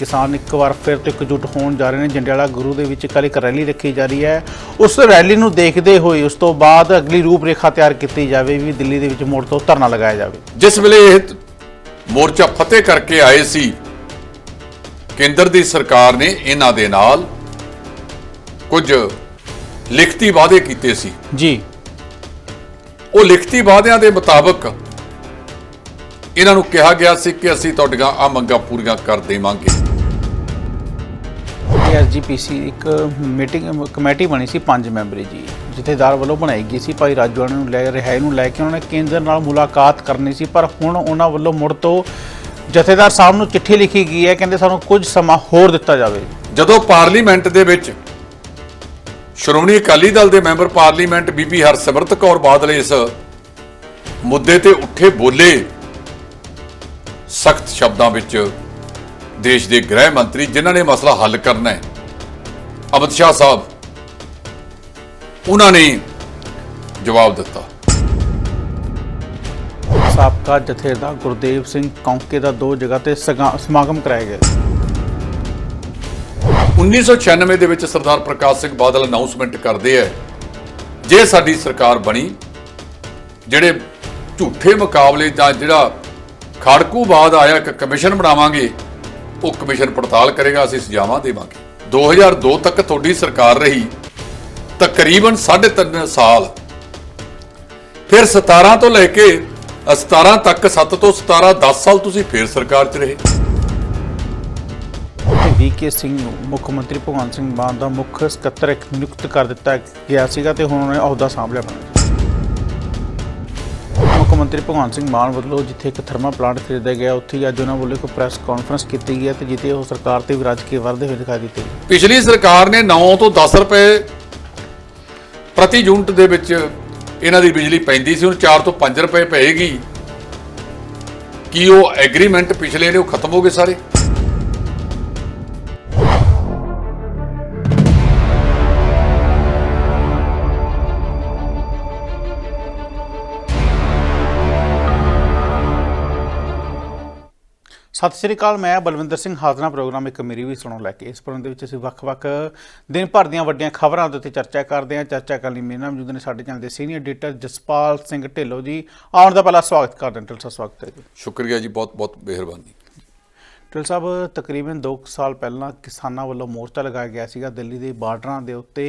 ਕਿਸਾਨ ਇੱਕ ਵਾਰ ਫਿਰ ਤੋਂ ਇਕਜੁੱਟ ਹੋਣ ਜਾ ਰਹੇ ਨੇ। ਜੰਡਿਆਲਾ ਗੁਰੂ ਦੇ ਵਿੱਚ ਕੱਲ੍ਹ ਇੱਕ ਰੈਲੀ ਰੱਖੀ ਜਾ ਰਹੀ ਹੈ। ਉਸ ਰੈਲੀ ਨੂੰ ਦੇਖਦੇ ਹੋਏ ਉਸ ਤੋਂ ਬਾਅਦ ਅਗਲੀ ਰੂਪਰੇਖਾ ਤਿਆਰ ਕੀਤੀ ਜਾਵੇ ਵੀ ਦਿੱਲੀ ਦੇ ਵਿੱਚ ਮੁੜ ਤੋਂ ਧਰਨਾ ਲਗਾਇਆ ਜਾਵੇ। ਜਿਸ ਵੇਲੇ ਇਹ ਮੋਰਚਾ ਫਤਿਹ ਕਰਕੇ ਆਏ ਸੀ ਕੇਂਦਰ ਦੀ ਸਰਕਾਰ ਨੇ ਇਹਨਾਂ ਦੇ ਨਾਲ ਕੁਝ ਲਿਖਤੀ ਵਾਅਦੇ ਕੀਤੇ ਸੀ। ਜੀ। ਉਹ ਲਿਖਤੀ ਵਾਅਦਿਆਂ ਦੇ ਮੁਤਾਬਕ ਇਹਨਾਂ ਨੂੰ ਕਿਹਾ ਗਿਆ ਸੀ ਕਿ ਅਸੀਂ ਤੁਹਾਡੀਆਂ ਆ ਮੰਗਾਂ ਪੂਰੀਆਂ ਕਰ ਦੇਵਾਂਗੇ। ਐਸਜੀਪੀਸੀ ਇੱਕ ਮੀਟਿੰਗ, ਕਮੇਟੀ ਬਣੀ ਸੀ ਪੰਜ ਮੈਂਬਰੀ ਜੀ ਜਥੇਦਾਰ ਵੱਲੋਂ ਬਣਾਈ ਗਈ ਸੀ, ਭਾਈ ਰਾਜਵਾਨਾ ਨੂੰ ਲੈ, ਰਿਹਾਈ ਨੂੰ ਲੈ ਕੇ ਉਹਨਾਂ ਨੇ ਕੇਂਦਰ ਨਾਲ ਮੁਲਾਕਾਤ ਕਰਨੀ ਸੀ, ਪਰ ਹੁਣ ਉਹਨਾਂ ਵੱਲੋਂ ਮੁੜ ਤੋਂ ਜਥੇਦਾਰ ਸਾਹਿਬ ਨੂੰ ਚਿੱਠੀ ਲਿਖੀ ਗਈ ਹੈ, ਕਹਿੰਦੇ ਸਾਨੂੰ ਕੁਝ ਸਮਾਂ ਹੋਰ ਦਿੱਤਾ ਜਾਵੇ। ਜਦੋਂ ਪਾਰਲੀਮੈਂਟ ਦੇ ਵਿੱਚ ਸ਼੍ਰੋਮਣੀ ਅਕਾਲੀ ਦਲ ਦੇ ਮੈਂਬਰ ਪਾਰਲੀਮੈਂਟ ਬੀਬੀ ਹਰਸਿਮਰਤ ਕੌਰ ਬਾਦਲ ਇਸ ਮੁੱਦੇ ਤੇ ਉੱਠੇ ਬੋਲੇ ਸਖਤ ਸ਼ਬਦਾਂ ਵਿੱਚ ਦੇਸ਼ ਦੇ ਗ੍ਰਹਿ ਮੰਤਰੀ ਜਿਨ੍ਹਾਂ ਨੇ ਮਸਲਾ ਹੱਲ ਕਰਨਾ ਹੈ। ਅਮਿਤ ਸ਼ਾਹ ਸਾਹਿਬ ਉਹਨਾਂ ਨੇ ਜਵਾਬ ਦਿੱਤਾ। ਸਾਬਕਾ ਜਥੇਦਾਰ ਗੁਰਦੇਵ ਸਿੰਘ ਕੌਂਕੇ ਦਾ ਦੋ ਜਗ੍ਹਾ ਤੇ ਸਮਾਗਮ ਕਰਾਇਆ ਗਿਆ। 1996 ਦੇ ਵਿੱਚ ਸਰਦਾਰ ਪ੍ਰਕਾਸ਼ ਸਿੰਘ ਬਾਦਲ ਅਨਾਉਂਸਮੈਂਟ ਕਰਦੇ ਐ ਜੇ ਸਾਡੀ ਸਰਕਾਰ ਬਣੀ ਜਿਹੜੇ ਝੂਠੇ ਮੁਕਾਬਲੇ ਦਾ ਜਿਹੜਾ ਖਾੜਕੂਬਾਦ ਆਇਆ ਇੱਕ ਕਮਿਸ਼ਨ ਬਣਾਵਾਂਗੇ ਉਹ ਕਮਿਸ਼ਨ ਪੜਤਾਲ ਕਰੇਗਾ, ਅਸੀਂ ਸਜ਼ਾਵਾਂ ਦੇਵਾਂਗੇ। 2002 ਤੱਕ ਤੁਹਾਡੀ ਸਰਕਾਰ ਰਹੀ, ਤਕਰੀਬਨ 3.5 ਸਾਲ। ਫਿਰ 17 ਤੋਂ ਲੈ ਕੇ 17 ਤੱਕ 7 ਤੋਂ 17 10 ਸਾਲ ਤੁਸੀਂ ਫੇਰ ਸਰਕਾਰ 'ਚ ਰਹੇ। ਤੇ ਵੀਕੇ ਸਿੰਘ ਨੂੰ ਮੁੱਖ ਮੰਤਰੀ ਭਗਵੰਤ ਸਿੰਘ ਮਾਨ ਦਾ ਮੁੱਖ ਸਕੱਤਰ ਨਿਯੁਕਤ ਕਰ ਦਿੱਤਾ ਗਿਆ ਸੀਗਾ ਤੇ ਹੁਣ ਉਹਨੇ ਅਹੁਦਾ ਸਾਂਭ ਲਿਆ ਬਣਾ ਮੁੱਖ ਮੰਤਰੀ ਭਗਵੰਤ ਸਿੰਘ ਮਾਨ ਵੱਲੋਂ ਜਿੱਥੇ ਇੱਕ ਥਰਮਲ ਪਲਾਂਟ ਖਰੀਦਿਆ ਗਿਆ, ਉੱਥੇ ਹੀ ਅੱਜ ਉਹਨਾਂ ਵੱਲੋਂ ਇੱਕ ਪ੍ਰੈਸ ਕਾਨਫਰੰਸ ਕੀਤੀ ਗਈ ਹੈ ਤੇ ਜਿੱਥੇ ਉਹ ਸਰਕਾਰ ਤੇ ਵਿਰਾਜ ਕੇ ਵਰਦੇ ਹੋਏ ਦਿਖਾਈ ਦਿੱਤੇ ਪਿਛਲੀ ਸਰਕਾਰ ਨੇ 9 ਤੋਂ 10 ਰੁਪਏ ਪ੍ਰਤੀ ਯੂਨਿਟ ਦੇ ਵਿੱਚ ਇਹਨਾਂ ਦੀ ਬਿਜਲੀ ਪੈਂਦੀ ਸੀ, ਹੁਣ 4 ਤੋਂ 5 ਰੁਪਏ ਪਏਗੀ। ਕੀ ਉਹ ਐਗਰੀਮੈਂਟ ਪਿਛਲੇ ਨੇ ਉਹ ਖਤਮ ਹੋ ਗਏ ਸਾਰੇ? ਸਤਿ ਸ੍ਰੀ ਅਕਾਲ, ਮੈਂ ਬਲਵਿੰਦਰ ਸਿੰਘ ਹਾਜ਼ਰਾ ਪ੍ਰੋਗਰਾਮ ਇੱਕ ਮੇਰੀ ਵੀ ਸੁਣੋ ਲੈ ਕੇ। ਇਸ ਪ੍ਰੋਗਰਾਮ ਦੇ ਵਿੱਚ ਅਸੀਂ ਵੱਖ-ਵੱਖ ਦਿਨ ਭਰ ਦੀਆਂ ਵੱਡੀਆਂ ਖਬਰਾਂ ਦੇ ਉੱਤੇ ਚਰਚਾ ਕਰਦੇ ਹਾਂ। ਚਰਚਾ ਕਰਨ ਲਈ ਮੇਰੇ ਨਾਲ ਮੌਜੂਦ ਨੇ ਸਾਡੇ ਚੈਨਲ ਦੇ ਸੀਨੀਅਰ ਐਡੀਟਰ ਜਸਪਾਲ ਸਿੰਘ ਢਿੱਲੋਂ ਜੀ। ਆਉਣ ਦਾ ਪਹਿਲਾ ਸਵਾਗਤ ਕਰਦੇ ਹਾਂ। ਢਿੱਲੋਂ ਸਾਹਿਬ, ਸਵਾਗਤ ਹੈ ਜੀ। ਸ਼ੁਕਰੀਆ ਜੀ ਬਹੁਤ ਬਹੁਤ ਮਿਹਰਬਾਨੀ। ਢਿੱਲੋਂ ਸਾਹਿਬ, ਤਕਰੀਬਨ 2 ਸਾਲ ਪਹਿਲਾਂ ਕਿਸਾਨਾਂ ਵੱਲੋਂ ਮੋਰਚਾ ਲਗਾਇਆ ਗਿਆ ਸੀਗਾ ਦਿੱਲੀ ਦੇ ਬਾਰਡਰਾਂ ਦੇ ਉੱਤੇ।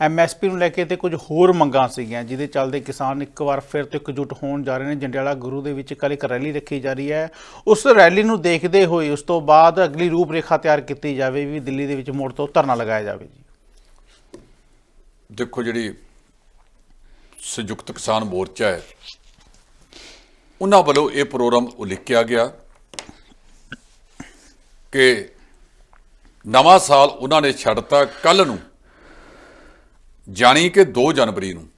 ਐਮਐਸਪੀ ਨੂੰ ਲੈ ਕੇ ਤੇ ਕੁਝ ਹੋਰ ਮੰਗਾਂ ਸੀਗੀਆਂ, ਜਿਹਦੇ ਚੱਲਦੇ ਕਿਸਾਨ ਇੱਕ ਵਾਰ ਫਿਰ ਤੋਂ ਇਕਜੁੱਟ ਹੋਣ ਜਾ ਰਹੇ ਨੇ। ਜੰਡਿਆਲਾ ਗੁਰੂ ਦੇ ਵਿੱਚ ਕੱਲ੍ਹ ਇੱਕ ਰੈਲੀ ਰੱਖੀ ਜਾ ਰਹੀ ਹੈ। ਉਸ ਰੈਲੀ ਨੂੰ ਦੇਖਦੇ ਹੋਏ ਉਸ ਤੋਂ ਬਾਅਦ ਅਗਲੀ ਰੂਪਰੇਖਾ ਤਿਆਰ ਕੀਤੀ ਜਾਵੇ ਵੀ ਦਿੱਲੀ ਦੇ ਵਿੱਚ ਮੁੜ ਤੋਂ ਧਰਨਾ ਲਗਾਇਆ ਜਾਵੇ ਜੀ। ਦੇਖੋ ਜਿਹੜੀ ਸੰਯੁਕਤ ਕਿਸਾਨ ਮੋਰਚਾ ਹੈ, ਉਹਨਾਂ ਵੱਲੋਂ ਇਹ ਪ੍ਰੋਗਰਾਮ ਉਲੀਕਿਆ ਗਿਆ। ਕਿ ਨਵਾਂ ਸਾਲ ਉਹਨਾਂ ਨੇ ਛੱਡਤਾ ਕੱਲ ਨੂੰ। ਜਾਣੀ ਕਿ 2 ਜਨਵਰੀ ਨੂੰ।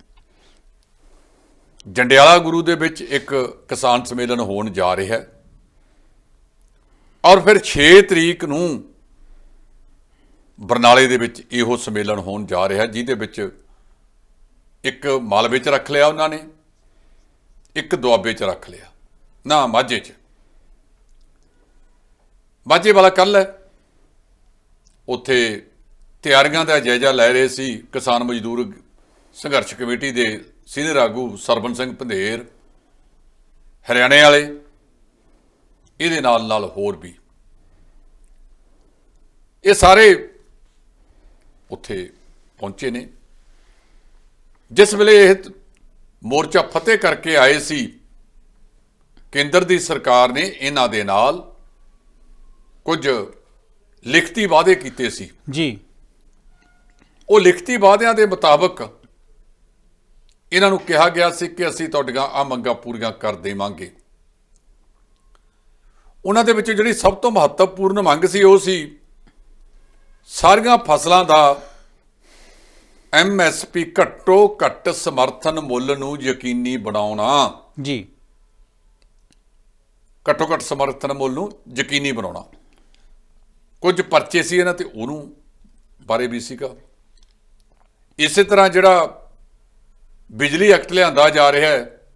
ਜੰਡਿਆਲਾ ਗੁਰੂ ਦੇ ਵਿੱਚ ਇੱਕ ਕਿਸਾਨ ਸੰਮੇਲਨ ਹੋਣ ਜਾ ਰਿਹਾ ਹੈ। ਔਰ ਫਿਰ 6 ਤਰੀਕ ਨੂੰ ਬਰਨਾਲੇ ਦੇ ਵਿੱਚ ਇਹੋ ਸੰਮੇਲਨ ਹੋਣ ਜਾ ਰਿਹਾ, ਜਿਹਦੇ ਵਿੱਚ ਇੱਕ ਮਾਲਵੇ 'ਚ ਰੱਖ ਲਿਆ ਉਹਨਾਂ ਨੇ, ਇੱਕ ਦੁਆਬੇ 'ਚ ਰੱਖ ਲਿਆ। ਨਾ ਮਾਝੇ 'ਚ। ਮਾਝੇ ਵਾਲਾ ਕੱਲ ਹੈ। ਉੱਥੇ ਤਿਆਰੀਆਂ ਦਾ ਜਾਇਜ਼ਾ ਲੈ ਰਹੇ ਸੀ ਕਿਸਾਨ ਮਜ਼ਦੂਰ ਸੰਘਰਸ਼ ਕਮੇਟੀ ਦੇ ਸੀਨੀਅਰ ਆਗੂ ਸਰਬਨ ਸਿੰਘ ਪੰਧੇਰ, ਹਰਿਆਣੇ ਵਾਲੇ, ਇਹਦੇ ਨਾਲ ਨਾਲ ਹੋਰ ਵੀ। ਇਹ ਸਾਰੇ ਉੱਥੇ ਪਹੁੰਚੇ ਨੇ। ਜਿਸ ਵੇਲੇ ਇਹ ਮੋਰਚਾ ਫਤਿਹ ਕਰਕੇ ਆਏ ਸੀ, ਕੇਂਦਰ ਦੀ ਸਰਕਾਰ ਨੇ ਇਹਨਾਂ ਦੇ ਨਾਲ ਕੁਝ ਲਿਖਤੀ ਵਾਅਦੇ ਕੀਤੇ ਸੀ। ਜੀ। ਉਹ ਲਿਖਤੀ ਵਾਅਦਿਆਂ ਦੇ ਮੁਤਾਬਕ ਇਹਨਾਂ ਨੂੰ ਕਿਹਾ ਗਿਆ ਸੀ ਕਿ ਅਸੀਂ ਤੁਹਾਡੀਆਂ ਆ ਮੰਗਾਂ ਪੂਰੀਆਂ ਕਰ ਦੇਵਾਂਗੇ। ਉਹਨਾਂ ਦੇ ਵਿੱਚ ਜਿਹੜੀ ਸਭ ਤੋਂ ਮਹੱਤਵਪੂਰਨ ਮੰਗ ਸੀ ਉਹ ਸੀ ਸਾਰੀਆਂ ਫਸਲਾਂ ਦਾ ਐਮਐਸਪੀ ਘੱਟੋ ਘੱਟ ਸਮਰਥਨ ਮੁੱਲ ਨੂੰ ਯਕੀਨੀ ਬਣਾਉਣਾ। ਜੀ। ਘੱਟੋ ਘੱਟ ਸਮਰਥਨ ਮੁੱਲ ਨੂੰ ਯਕੀਨੀ ਬਣਾਉਣਾ। ਕੁਝ ਪਰਚੇ ਸੀ ਇਹਨਾਂ ਤੇ ਉਹਨੂੰ ਬਾਰੇ ਵੀ ਸੀਗਾ। ਇਸੇ ਤਰ੍ਹਾਂ ਜਿਹੜਾ ਬਿਜਲੀ ਐਕਟ ਲਿਆਂਦਾ ਜਾ ਰਿਹਾ ਹੈ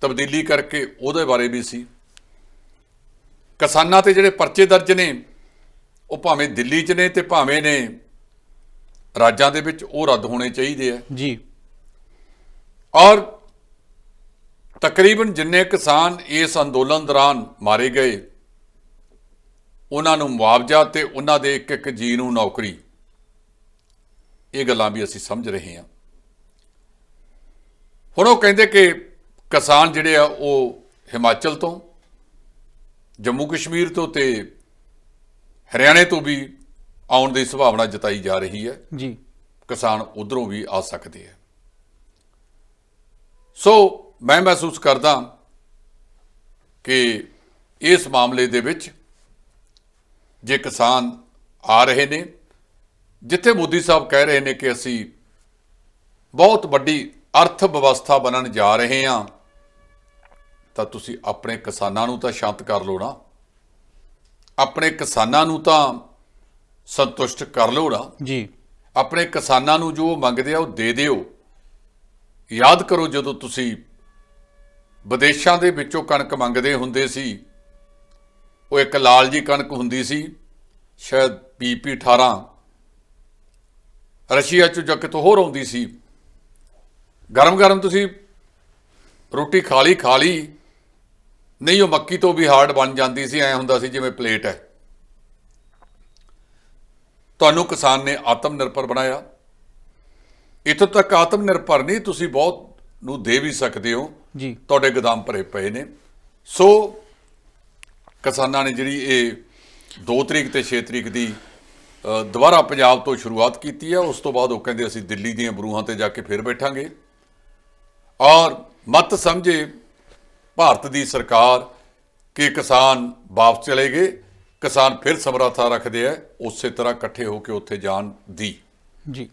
ਤਬਦੀਲੀ ਕਰਕੇ ਉਹਦੇ ਬਾਰੇ ਵੀ ਸੀ। ਕਿਸਾਨਾਂ ਤੇ ਜਿਹੜੇ ਪਰਚੇ ਦਰਜ ਨੇ ਉਹ ਭਾਵੇਂ ਦਿੱਲੀ 'ਚ ਨੇ ਤੇ ਭਾਵੇਂ ਨੇ ਰਾਜਾਂ ਦੇ ਵਿੱਚ ਉਹ ਰੱਦ ਹੋਣੇ ਚਾਹੀਦੇ ਆ। ਜੀ। ਔਰ ਤਕਰੀਬਨ ਜਿੰਨੇ ਕਿਸਾਨ ਇਸ ਅੰਦੋਲਨ ਦੌਰਾਨ ਮਾਰੇ ਗਏ ਉਹਨਾਂ ਨੂੰ ਮੁਆਵਜ਼ਾ ਤੇ ਉਹਨਾਂ ਦੇ ਇੱਕ ਇੱਕ ਜੀ ਨੂੰ ਨੌਕਰੀ। ਇਹ ਗੱਲਾਂ ਵੀ ਅਸੀਂ ਸਮਝ ਰਹੇ ਹਾਂ। ਹੁਣ ਉਹ ਕਹਿੰਦੇ ਕਿ ਕਿਸਾਨ ਜਿਹੜੇ ਆ ਉਹ ਹਿਮਾਚਲ ਤੋਂ ਜੰਮੂ ਕਸ਼ਮੀਰ ਤੋਂ ਤੇ ਹਰਿਆਣੇ ਤੋਂ ਵੀ ਆਉਣ ਦੀ ਸੰਭਾਵਨਾ ਜਤਾਈ ਜਾ ਰਹੀ ਹੈ। ਜੀ। ਕਿਸਾਨ ਉਧਰੋਂ ਵੀ ਆ ਸਕਦੇ ਆ। ਸੋ ਮੈਂ ਮਹਿਸੂਸ ਕਰਦਾ ਕਿ ਇਸ ਮਾਮਲੇ ਦੇ ਵਿੱਚ ਜੇ ਕਿਸਾਨ ਆ ਰਹੇ ਨੇ ਜਿੱਥੇ ਮੋਦੀ ਸਾਹਿਬ ਕਹਿ ਰਹੇ ਨੇ ਕਿ ਅਸੀਂ ਬਹੁਤ ਵੱਡੀ ਅਰਥ ਵਿਵਸਥਾ ਬਣਨ ਜਾ ਰਹੇ ਹਾਂ ਤਾਂ ਤੁਸੀਂ ਆਪਣੇ ਕਿਸਾਨਾਂ ਨੂੰ ਤਾਂ ਸ਼ਾਂਤ ਕਰ ਲਓ ਨਾ। ਆਪਣੇ ਕਿਸਾਨਾਂ ਨੂੰ ਤਾਂ ਸੰਤੁਸ਼ਟ ਕਰ ਲਓ ਨਾ। ਜੀ। ਆਪਣੇ ਕਿਸਾਨਾਂ ਨੂੰ ਜੋ ਮੰਗਦੇ ਆ ਉਹ ਦੇ ਦਿਓ। ਯਾਦ ਕਰੋ ਜਦੋਂ ਤੁਸੀਂ ਵਿਦੇਸ਼ਾਂ ਦੇ ਵਿੱਚੋਂ ਕਣਕ ਮੰਗਦੇ ਹੁੰਦੇ ਸੀ ਉਹ ਇੱਕ ਲਾਲ ਜੀ ਕਣਕ ਹੁੰਦੀ ਸੀ ਸ਼ਾਇਦ ਪੀਪੀ 18 ਰਸ਼ੀਆ ਚੋਂ ਜਾਂ ਕਿਤੋਂ ਹੋਰ ਆਉਂਦੀ ਸੀ। ਗਰਮ ਗਰਮ ਤੁਸੀਂ ਰੋਟੀ ਖਾ ਲਈ ਖਾ ਲਈ ਨਹੀਂ ਉਹ ਮੱਕੀ ਤੋਂ ਵੀ ਹਾਰਡ ਬਣ ਜਾਂਦੀ ਸੀ ਐ ਹੁੰਦਾ ਸੀ ਜਿਵੇਂ ਪਲੇਟ ਹੈ। ਤੁਹਾਨੂੰ ਕਿਸਾਨ ਨੇ ਆਤਮ ਨਿਰਭਰ ਬਣਾਇਆ। ਇੱਥੋਂ ਤੱਕ ਆਤਮ ਨਿਰਭਰ ਨਹੀਂ ਤੁਸੀਂ ਬਹੁਤ ਨੂੰ ਦੇ ਵੀ ਸਕਦੇ ਹੋ। ਜੀ। ਤੁਹਾਡੇ ਗੋਦਾਮ ਭਰੇ ਪਏ ਨੇ। ਸੋ ਕਿਸਾਨਾਂ ਨੇ ਜਿਹੜੀ ਇਹ 2 ਤਰੀਕ ਤੇ 6 ਤਰੀਕ ਦੀ ਦੁਬਾਰਾ ਪੰਜਾਬ ਤੋਂ ਸ਼ੁਰੂਆਤ ਕੀਤੀ ਹੈ, ਉਸ ਤੋਂ ਬਾਅਦ ਉਹ ਕਹਿੰਦੇ ਅਸੀਂ ਦਿੱਲੀ ਦੀਆਂ ਬਰੂਹਾਂ ਤੇ ਜਾ ਕੇ ਫਿਰ ਬੈਠਾਂਗੇ। ਔਰ ਮਤ ਸਮਝੇ ਭਾਰਤ ਦੀ ਸਰਕਾਰ ਕਿ ਕਿਸਾਨ ਵਾਪਸ ਚਲੇ ਗਏ, ਕਿਸਾਨ ਫਿਰ ਸਮਰੱਥਾ ਰੱਖਦੇ ਆ, ਉਸੇ ਤਰ੍ਹਾਂ ਇਕੱਠੇ ਹੋ ਕੇ ਉੱਥੇ ਜਾਣ ਦੀ। ਜੀ।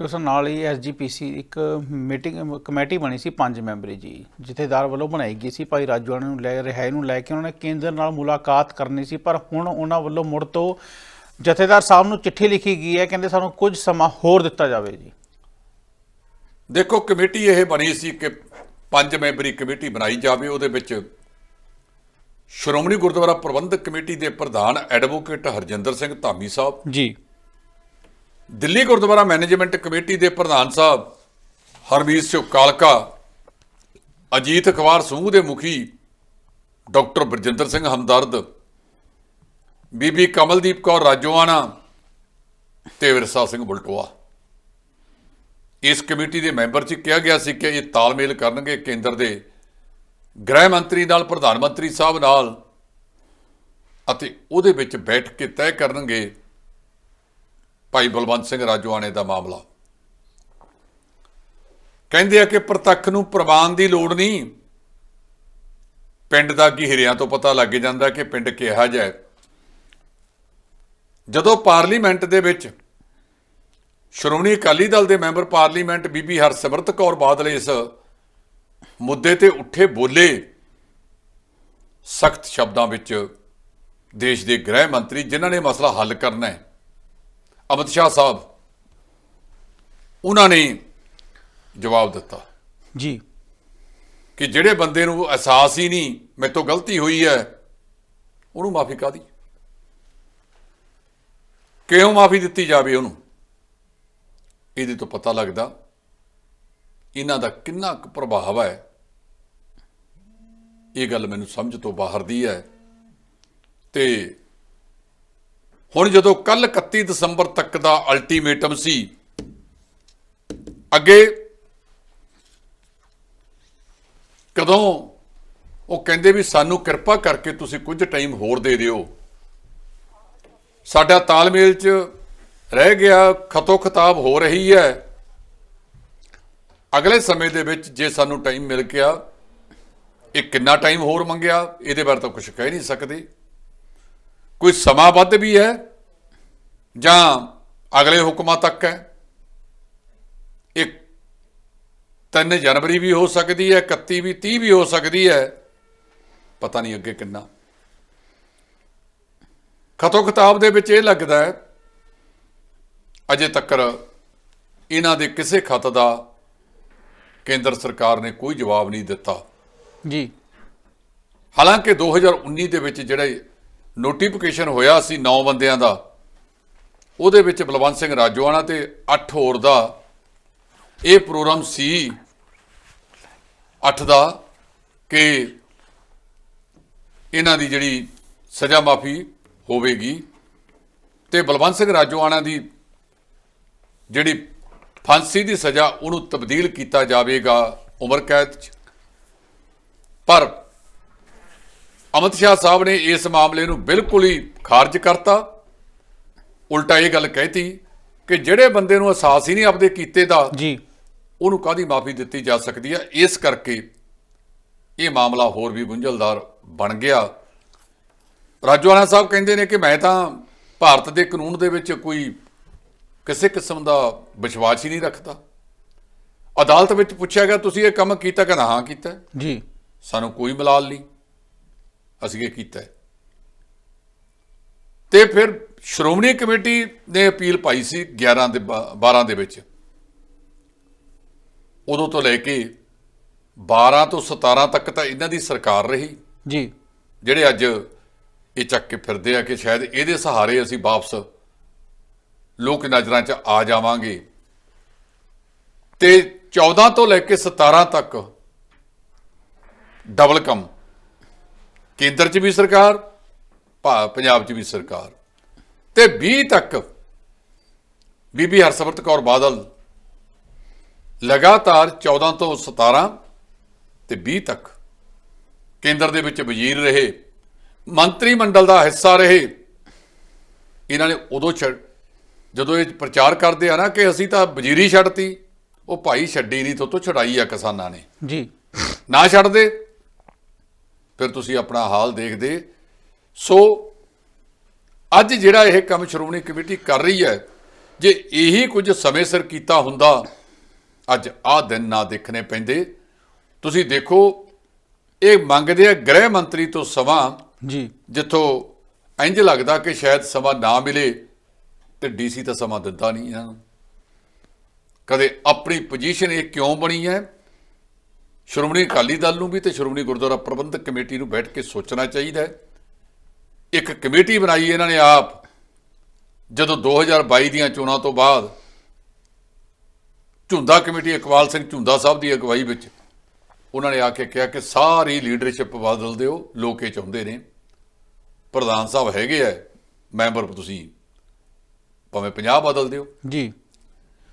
ਤੇ ਉਸ ਨਾਲ ਹੀ ਐਸਜੀਪੀਸੀ ਇੱਕ ਮੀਟਿੰਗ ਕਮੇਟੀ ਬਣੀ ਸੀ ਪੰਜ ਮੈਂਬਰੀ ਜੀ ਜਥੇਦਾਰ ਵੱਲੋਂ ਬਣਾਈ ਗਈ ਸੀ। ਭਾਈ ਰਾਜੂਆਣਾ ਨੂੰ ਲੈ ਰਿਹਾਈ ਨੂੰ ਲੈ ਕੇ ਉਹਨਾਂ ਨੇ ਕੇਂਦਰ ਨਾਲ ਮੁਲਾਕਾਤ ਕਰਨੀ ਸੀ ਪਰ ਹੁਣ ਉਹਨਾਂ ਵੱਲੋਂ ਮੁੜ ਤੋਂ ਜਥੇਦਾਰ ਸਾਹਿਬ ਨੂੰ ਚਿੱਠੀ ਲਿਖੀ ਗਈ ਹੈ ਕਹਿੰਦੇ ਸਾਨੂੰ ਕੁਝ ਸਮਾਂ ਹੋਰ ਦਿੱਤਾ ਜਾਵੇ ਜੀ। ਦੇਖੋ ਕਮੇਟੀ ਇਹ ਬਣੀ ਸੀ ਕਿ ਪੰਜ ਮੈਂਬਰੀ ਕਮੇਟੀ ਬਣਾਈ ਜਾਵੇ ਉਹਦੇ ਵਿੱਚ ਸ਼੍ਰੋਮਣੀ ਗੁਰਦੁਆਰਾ ਪ੍ਰਬੰਧਕ ਕਮੇਟੀ ਦੇ ਪ੍ਰਧਾਨ advocate Harjinder Singh Dhami Sahib ji. Delhi Gurdwara management committee ਦੇ ਪ੍ਰਧਾਨ ਸਾਹਿਬ ਹਰਮੀਤ ਸਿੰਘ ਕਾਲਕਾ, ਅਜੀਤ ਅਖਬਾਰ ਸਮੂਹ ਦੇ ਮੁਖੀ ਡਾਕਟਰ ਬਰਜਿੰਦਰ ਸਿੰਘ ਹਮਦਰਦ, ਬੀਬੀ ਕਮਲਦੀਪ ਕੌਰ ਰਾਜੋਆਣਾ ਤੇ ਵਿਰਸਾ ਸਿੰਘ ਬਲਟੋਆ। ਇਸ ਕਮੇਟੀ ਦੇ ਮੈਂਬਰ 'ਚ ਕਿਹਾ ਗਿਆ ਸੀ ਕਿ ਇਹ ਤਾਲਮੇਲ ਕਰਨਗੇ ਕੇਂਦਰ ਦੇ ਗ੍ਰਹਿ ਮੰਤਰੀ ਨਾਲ, ਪ੍ਰਧਾਨ ਮੰਤਰੀ ਸਾਹਿਬ ਨਾਲ ਅਤੇ ਉਹਦੇ ਵਿੱਚ ਬੈਠ ਕੇ ਤੈਅ ਕਰਨਗੇ ਭਾਈ ਬਲਵੰਤ ਸਿੰਘ ਰਾਜੋਆਣੇ ਦਾ ਮਾਮਲਾ। ਕਹਿੰਦੇ ਆ ਕਿ ਪ੍ਰਤੱਖ ਨੂੰ ਪ੍ਰਮਾਣ ਦੀ ਲੋੜ ਨਹੀਂ। ਪਿੰਡ ਦਾ ਘਿਰਿਆਂ ਤੋਂ ਪਤਾ ਲੱਗ ਜਾਂਦਾ ਕਿ ਪਿੰਡ ਕਿਹਾ ਜਾਏ। ਜਦੋਂ ਪਾਰਲੀਮੈਂਟ ਦੇ ਵਿੱਚ ਸ਼੍ਰੋਮਣੀ ਅਕਾਲੀ ਦਲ ਦੇ ਮੈਂਬਰ ਪਾਰਲੀਮੈਂਟ ਬੀਬੀ ਹਰਸਿਮਰਤ ਕੌਰ ਬਾਦਲ ਇਸ ਮੁੱਦੇ ਤੇ ਉੱਠੇ ਬੋਲੇ, ਸਖਤ ਸ਼ਬਦਾਂ ਵਿੱਚ ਦੇਸ਼ ਦੇ ਗ੍ਰਹਿ ਮੰਤਰੀ ਜਿਨ੍ਹਾਂ ਨੇ ਮਸਲਾ ਹੱਲ ਕਰਨਾ ਹੈ। ਅਮਿਤ ਸ਼ਾਹ ਸਾਹਿਬ ਉਹਨਾਂ ਨੇ ਜਵਾਬ ਦਿੱਤਾ ਜੀ। ਕਿ ਜਿਹੜੇ ਬੰਦੇ ਨੂੰ ਅਹਿਸਾਸ ਹੀ ਨਹੀਂ ਮੇਰੇ ਤੋਂ ਗਲਤੀ ਹੋਈ ਹੈ ਉਹਨੂੰ ਮਾਫੀ ਕਾਦੀ ਕਿਉਂ ਮਾਫੀ ਦਿੱਤੀ ਜਾਵੇ ਉਹਨੂੰ? ਇਹਦੇ ਤੋਂ ਪਤਾ ਲੱਗਦਾ ਇਹਨਾਂ ਦਾ ਕਿੰਨਾ ਕੁ ਪ੍ਰਭਾਵ ਹੈ। ਇਹ ਗੱਲ ਮੈਨੂੰ ਸਮਝ ਤੋਂ ਬਾਹਰ ਦੀ ਹੈ ਤੇ ਹੁਣ ਜਦੋਂ ਕੱਲ 31 ਦਸੰਬਰ ਤੱਕ ਦਾ ਅਲਟੀਮੇਟਮ ਸੀ, ਅੱਗੇ ਕਦੋਂ ਉਹ ਕਹਿੰਦੇ ਵੀ ਸਾਨੂੰ ਕਿਰਪਾ ਕਰਕੇ ਤੁਸੀਂ ਕੁਝ ਟਾਈਮ ਹੋਰ ਦੇ ਦਿਓ। ਸਾਡਾ ਤਾਲਮੇਲ 'ਚ ਰਹਿ ਗਿਆ, ਖਤੋ ਖਤਾਬ ਹੋ ਰਹੀ ਹੈ। ਅਗਲੇ ਸਮੇਂ ਦੇ ਵਿੱਚ ਜੇ ਸਾਨੂੰ ਟਾਈਮ ਮਿਲ ਗਿਆ, ਇਹ ਕਿੰਨਾ ਟਾਈਮ ਹੋਰ ਮੰਗਿਆ? ਇਹਦੇ ਬਾਰੇ ਤਾਂ ਕੁਝ ਕਹਿ ਨਹੀਂ ਸਕਦੇ। ਕੋਈ ਸਮਾਂ ਵੱਧ ਵੀ ਹੈ ਜਾਂ ਅਗਲੇ ਹੁਕਮਾਂ ਤੱਕ ਹੈ? ਇੱਕ 3 ਜਨਵਰੀ ਵੀ ਹੋ ਸਕਦੀ ਹੈ 31 ਵੀ 30 ਵੀ ਹੋ ਸਕਦੀ ਹੈ ਪਤਾ ਨਹੀਂ ਅੱਗੇ ਕਿੰਨਾ। ਖਤੋ ਕਿਤਾਬ ਦੇ ਵਿੱਚ ਇਹ ਲੱਗਦਾ ਹੈ ਅਜੇ ਤੱਕ ਇਹਨਾਂ ਦੇ ਕਿਸੇ ਖਤ ਦਾ ਕੇਂਦਰ ਸਰਕਾਰ ਨੇ ਕੋਈ ਜਵਾਬ ਨਹੀਂ ਦਿੱਤਾ। ਜੀ। ਹਾਲਾਂਕਿ 2019 ਦੇ ਵਿੱਚ ਜਿਹੜੇ ਨੋਟੀਫਿਕੇਸ਼ਨ ਹੋਇਆ ਸੀ 9 ਬੰਦਿਆਂ ਦਾ। ਉਹਦੇ ਵਿੱਚ ਬਲਵੰਤ ਸਿੰਘ ਰਾਜੋਆਣਾ ਤੇ 8 ਹੋਰ ਦਾ। ਇਹ ਪ੍ਰੋਗਰਾਮ ਸੀ 8 ਦਾ ਕਿ ਇਹਨਾਂ ਦੀ ਜਿਹੜੀ ਸਜ਼ਾ ਮਾਫੀ ਹੋਵੇਗੀ ਤੇ ਬਲਵੰਤ ਸਿੰਘ ਰਾਜੋਆਣਾ ਦੀ ਜਿਹੜੀ ਫਾਂਸੀ ਦੀ ਸਜ਼ਾ ਉਹਨੂੰ ਤਬਦੀਲ ਕੀਤਾ ਜਾਵੇਗਾ ਉਮਰ ਕੈਦ 'ਚ। ਪਰ ਅਮਿਤ ਸ਼ਾਹ ਸਾਹਿਬ ਨੇ ਇਸ ਮਾਮਲੇ ਨੂੰ ਬਿਲਕੁਲ ਹੀ ਖਾਰਜ ਕਰਤਾ। ਉਲਟਾ ਇਹ ਗੱਲ ਕਹਿਤੀ ਕਿ ਜਿਹੜੇ ਬੰਦੇ ਨੂੰ ਅਹਿਸਾਸ ਹੀ ਨਹੀਂ ਆਪਦੇ ਕੀਤੇ ਦਾ ਜੀ। ਉਹਨੂੰ ਕਾਦੀ ਮਾਫੀ ਦਿੱਤੀ ਜਾ ਸਕਦੀ ਹੈ ਇਸ ਕਰਕੇ ਇਹ ਮਾਮਲਾ ਹੋਰ ਵੀ ਗੁੰਝਲਦਾਰ ਬਣ ਗਿਆ। ਰਾਜਵਾਨਾ ਸਾਹਿਬ ਕਹਿੰਦੇ ਨੇ ਕਿ ਮੈਂ ਤਾਂ ਭਾਰਤ ਦੇ ਕਾਨੂੰਨ ਦੇ ਵਿੱਚ ਕੋਈ ਕਿਸੇ ਕਿਸਮ ਦਾ ਵਿਸ਼ਵਾਸ ਹੀ ਨਹੀਂ ਰੱਖਦਾ। ਅਦਾਲਤ ਵਿੱਚ ਪੁੱਛਿਆ ਗਿਆ ਤੁਸੀਂ ਇਹ ਕੰਮ ਕੀਤਾ ਕਿ ਨਾ? ਹਾਂ ਕੀਤਾ? ਜੀ। ਸਾਨੂੰ ਕੋਈ ਮਲਾਲ ਨਹੀਂ। ਅਸੀਂ ਇਹ ਕੀਤਾ। ਤੇ ਫਿਰ ਸ਼੍ਰੋਮਣੀ ਕਮੇਟੀ ਨੇ ਅਪੀਲ ਪਾਈ ਸੀ 11 ਦੇ ਬਾ- 12 ਦੇ ਵਿੱਚ। ਉਦੋਂ ਤੋਂ ਲੈ ਕੇ 12 ਤੋਂ 17 ਤੱਕ ਤਾਂ ਇਹਨਾਂ ਦੀ ਸਰਕਾਰ ਰਹੀ। ਜੀ। ਜਿਹੜੇ ਅੱਜ ਇਹ ਚੱਕ ਕੇ ਫਿਰਦੇ ਆ ਕਿ ਸ਼ਾਇਦ ਇਹਦੇ ਸਹਾਰੇ ਅਸੀਂ ਵਾਪਸ ਲੋਕ ਨਜ਼ਰਾਂ 'ਚ ਆ ਜਾਵਾਂਗੇ। ਤੇ 14 ਤੋਂ ਲੈ ਕੇ 17 ਤੱਕ ਡਬਲ ਕਮ ਕੇਂਦਰ 'ਚ ਵੀ ਸਰਕਾਰ ਭਾ- ਪੰਜਾਬ 'ਚ ਵੀ ਸਰਕਾਰ। ਤੇ 20 ਤੱਕ ਬੀਬੀ ਹਰਸਿਮਰਤ ਕੌਰ ਬਾਦਲ ਲਗਾਤਾਰ 14 ਤੋਂ 17 ਤੇ 20 ਤੱਕ ਕੇਂਦਰ ਦੇ ਵਿੱਚ ਵਜ਼ੀਰ ਰਹੇ ਮੰਤਰੀ ਮੰਡਲ ਦਾ ਹਿੱਸਾ ਰਹੇ। ਇਹਨਾਂ ਨੇ ਉਦੋਂ ਛੱਡ ਜਦੋਂ ਇਹ ਪ੍ਰਚਾਰ ਕਰਦੇ ਆ ਨਾ ਕਿ ਅਸੀਂ ਤਾਂ ਵਜ਼ੀਰੀ ਛੱਡਤੀ ਉਹ ਭਾਈ ਛੱਡੀ ਨਹੀਂ ਤੋਂ ਤੋਂ ਛਡਾਈ ਆ ਕਿਸਾਨਾਂ ਨੇ। ਜੀ। ਨਾ ਛੱਡਦੇ ਫਿਰ ਤੁਸੀਂ ਆਪਣਾ ਹਾਲ ਦੇਖਦੇ। ਸੋ ਅੱਜ ਜਿਹੜਾ ਇਹ ਕੰਮ ਸ਼੍ਰੋਮਣੀ ਕਮੇਟੀ ਕਰ ਰਹੀ ਹੈ ਜੇ ਇਹੀ ਕੁਝ ਸਮੇਂ ਸਿਰ ਕੀਤਾ ਹੁੰਦਾ ਅੱਜ ਆਹ ਦਿਨ ਨਾ ਦੇਖਣੇ ਪੈਂਦੇ। ਤੁਸੀਂ ਦੇਖੋ ਇਹ ਮੰਗਦੇ ਆ ਗ੍ਰਹਿ ਮੰਤਰੀ ਤੋਂ ਸਮਾਂ ਜੀ। ਜਿੱਥੋਂ ਇੰਜ ਲੱਗਦਾ ਕਿ ਸ਼ਾਇਦ ਸਮਾਂ ਨਾ ਮਿਲੇ ਤੇ ਡੀਸੀ ਤਾਂ ਸਮਾਂ ਦਿੰਦਾ ਨਹੀਂ ਇਹਨਾਂ ਨੂੰ। ਕਦੇ ਆਪਣੀ ਪੋਜੀਸ਼ਨ ਇਹ ਕਿਉਂ ਬਣੀ ਹੈ? ਸ਼੍ਰੋਮਣੀ ਅਕਾਲੀ ਦਲ ਨੂੰ ਵੀ ਤੇ ਸ਼੍ਰੋਮਣੀ ਗੁਰਦੁਆਰਾ ਪ੍ਰਬੰਧਕ ਕਮੇਟੀ ਨੂੰ ਬੈਠ ਕੇ ਸੋਚਣਾ ਚਾਹੀਦਾ ਹੈ। ਇੱਕ ਕਮੇਟੀ ਬਣਾਈ ਇਹਨਾਂ ਨੇ ਆਪ ਜਦੋਂ 2022 ਦੀਆਂ ਚੋਣਾਂ ਤੋਂ ਬਾਅਦ ਝੁੰਦਾ ਕਮੇਟੀ ਇਕਬਾਲ ਸਿੰਘ ਝੁੰਦਾ ਸਾਹਿਬ ਦੀ ਅਗਵਾਈ ਵਿੱਚ ਉਹਨਾਂ ਨੇ ਆ ਕੇ ਕਿਹਾ ਕਿ ਸਾਰੀ ਲੀਡਰਸ਼ਿਪ ਬਦਲ ਦਿਓ ਲੋਕ ਚਾਹੁੰਦੇ ਨੇ। ਪ੍ਰਧਾਨ ਸਾਹਿਬ ਹੈਗੇ ਆ ਮੈਂਬਰ ਤੁਸੀਂ ਭਾਵੇਂ 50 ਬਦਲ ਦਿਓ। ਜੀ।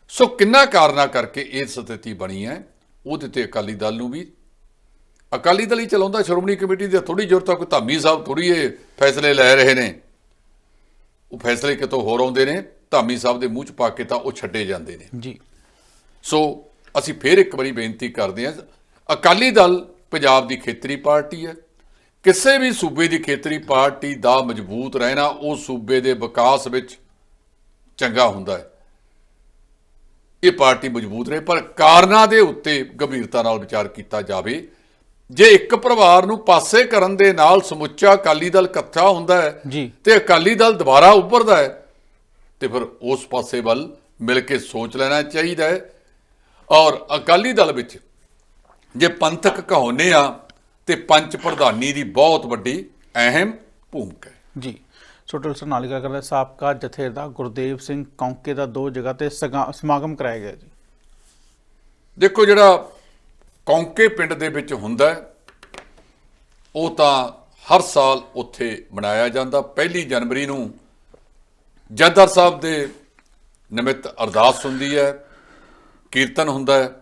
ਸੋ ਕਿੰਨਾ ਕਾਰਨਾ ਕਰਕੇ ਇਹ ਸਥਿਤੀ ਬਣੀ ਹੈ? ਉਹਦੇ ਤੇ ਅਕਾਲੀ ਦਲ ਨੂੰ ਵੀ। ਅਕਾਲੀ ਦਲ ਹੀ ਚਲਾਉਂਦਾ ਸ਼੍ਰੋਮਣੀ ਕਮੇਟੀ ਦੀ ਥੋੜੀ ਆ ਕੋਈ ਧਾਮੀ ਸਾਹਿਬ ਥੋੜੀ ਇਹ ਫੈਸਲੇ ਲੈ ਰਹੇ ਨੇ। ਉਹ ਫੈਸਲੇ ਕਿਤੋਂ ਹੋਰ ਆਉਂਦੇ ਨੇ ਧਾਮੀ ਸਾਹਿਬ ਦੇ ਮੂੰਹ ਚ ਪਾ ਕੇ ਤਾਂ ਉਹ ਛੱਡੇ ਜਾਂਦੇ ਨੇ। ਜੀ। ਸੋ ਅਸੀਂ ਫੇਰ ਇੱਕ ਵਾਰੀ ਬੇਨਤੀ ਕਰਦੇ ਹਾਂ ਅਕਾਲੀ ਦਲ ਪੰਜਾਬ ਦੀ ਖੇਤਰੀ ਪਾਰਟੀ ਹੈ। ਕਿਸੇ ਵੀ ਸੂਬੇ ਦੀ ਖੇਤਰੀ ਪਾਰਟੀ ਦਾ ਮਜ਼ਬੂਤ ਰਹਿਣਾ ਉਹ ਸੂਬੇ ਦੇ ਵਿਕਾਸ ਵਿੱਚ ਚੰਗਾ ਹੁੰਦਾ ਹੈ। ਇਹ ਪਾਰਟੀ ਮਜ਼ਬੂਤ ਰਹੇ ਪਰ ਕਾਰਨਾਂ ਦੇ ਉੱਤੇ ਗੰਭੀਰਤਾ ਨਾਲ ਵਿਚਾਰ ਕੀਤਾ ਜਾਵੇ। ਜੇ ਇੱਕ ਪਰਿਵਾਰ ਨੂੰ ਪਾਸੇ ਕਰਨ ਦੇ ਨਾਲ ਸਮੁੱਚਾ ਅਕਾਲੀ ਦਲ ਇਕੱਠਾ ਹੁੰਦਾ ਹੈ ਤੇ ਅਕਾਲੀ ਦਲ ਦੁਬਾਰਾ ਉੱਭਰਦਾ ਹੈ ਤੇ ਫਿਰ ਉਸ ਪਾਸੇ ਵੱਲ ਮਿਲ ਕੇ ਸੋਚ ਲੈਣਾ ਚਾਹੀਦਾ ਹੈ। ਔਰ ਅਕਾਲੀ ਦਲ ਵਿੱਚ ਜੇ ਪੰਥਕ ਕਹਾਉਨੇ ਆ ਤੇ ਪੰਚ ਪ੍ਰਧਾਨੀ ਦੀ ਬਹੁਤ ਵੱਡੀ ਅਹਿਮ ਭੂਮਿਕਾ ਹੈ। ਜੀ। ਸੋ ਸਰ ਨਾਲ ਹੀ ਗੱਲ ਕਰਦੇ ਸਾਬਕਾ ਜਥੇਦਾਰ ਗੁਰਦੇਵ ਸਿੰਘ ਕੌਂਕੇ ਦਾ ਦੋ ਜਗ੍ਹਾ ਤੇ ਸਗਾ- ਸਮਾਗਮ ਕਰਾਇਆ ਗਿਆ ਜੀ। ਦੇਖੋ ਜਿਹੜਾ ਕੌਂਕੇ ਪਿੰਡ ਦੇ ਵਿੱਚ ਹੁੰਦਾ ਉਹ ਤਾਂ ਹਰ ਸਾਲ ਉੱਥੇ ਮਨਾਇਆ ਜਾਂਦਾ। ਪਹਿਲੀ ਜਨਵਰੀ ਨੂੰ ਜੱਦਰ ਸਾਹਿਬ ਦੇ ਨਿਮਿਤ ਅਰਦਾਸ ਹੁੰਦੀ ਹੈ, ਕੀਰਤਨ ਹੁੰਦਾ ਹੈ,